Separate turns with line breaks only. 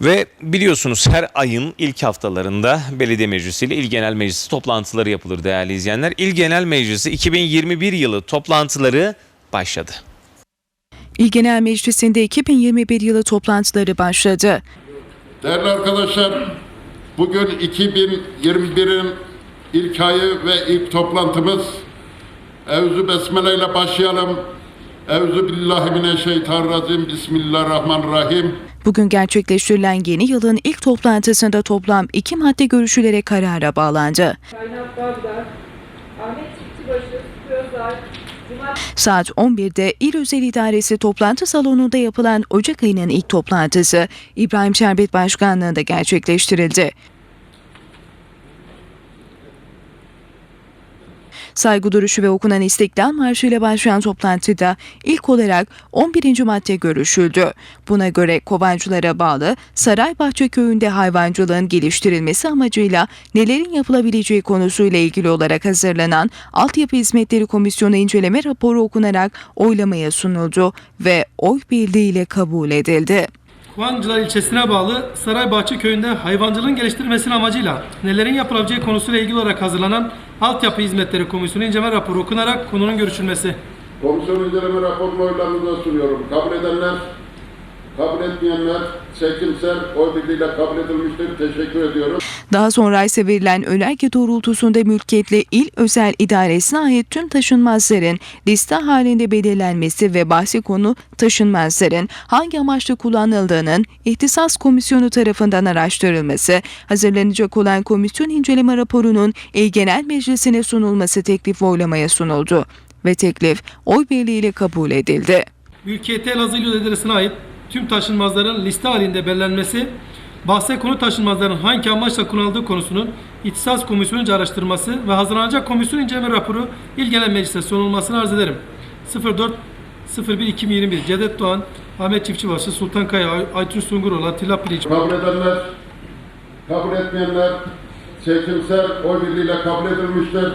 Ve biliyorsunuz her ayın ilk haftalarında belediye meclisi ile il genel meclisi toplantıları yapılır değerli izleyenler. İl genel meclisi 2021 yılı toplantıları başladı.
İl Genel Meclisi'nde 2021 yılı toplantıları başladı.
Değerli arkadaşlar, bugün 2021'in ilk ayı ve ilk toplantımız. Evzu Besmele ile başlayalım. Evzu billahi mineşşeytanirracim. Bismillahirrahmanirrahim.
Bugün gerçekleştirilen yeni yılın ilk toplantısında toplam iki madde görüşülere karara bağlandı. Saat 11'de İl Özel İdaresi toplantı salonunda yapılan Ocak ayının ilk toplantısı İbrahim Şerbet Başkanlığı'nda gerçekleştirildi. Saygı duruşu ve okunan İstiklal Marşı ile başlayan toplantıda ilk olarak 11. madde görüşüldü. Buna göre Kovancılara bağlı Saraybahçe köyünde hayvancılığın geliştirilmesi amacıyla nelerin yapılabileceği konusuyla ilgili olarak hazırlanan Altyapı Hizmetleri Komisyonu inceleme raporu okunarak oylamaya sunuldu ve oy birliğiyle kabul edildi.
Kovancılar ilçesine bağlı Saraybahçe köyünde hayvancılığın geliştirilmesinin amacıyla nelerin yapılabileceği konusuyla ilgili olarak hazırlanan Altyapı Hizmetleri Komisyonu inceleme raporu okunarak konunun görüşülmesi.
Komisyon inceleme raporunu oylarınıza sunuyorum. Kabul edenler, kabul etmeyenler çekimsel oy birliğiyle kabul edilmiştir. Teşekkür ediyorum.
Daha sonra ise verilen önerge doğrultusunda mülkiyetle il özel idaresine ait tüm taşınmazların liste halinde belirlenmesi ve bahsi konu taşınmazların hangi amaçla kullanıldığının ihtisas komisyonu tarafından araştırılması, hazırlanacak olan komisyon inceleme raporunun il genel meclisine sunulması teklif oylamaya sunuldu ve teklif oy birliğiyle kabul edildi.
Mülkiyeti Elazığ İl ait tüm taşınmazların liste halinde belirlenmesi, bahse konu taşınmazların hangi amaçla kullanıldığı konusunun İhtisas Komisyonu'nca araştırması ve hazırlanacak komisyon inceleme raporu İl Genel Meclis'e sunulmasını arz ederim. 04 01 2021 Cevdet Doğan, Ahmet Çiftçibaşı, Sultan Kaya, Ay- Aytun Sunguroğlu, Atilla Piliç,
Kabul edenler, kabul etmeyenler çekimsel oy birliğiyle kabul edilmiştir.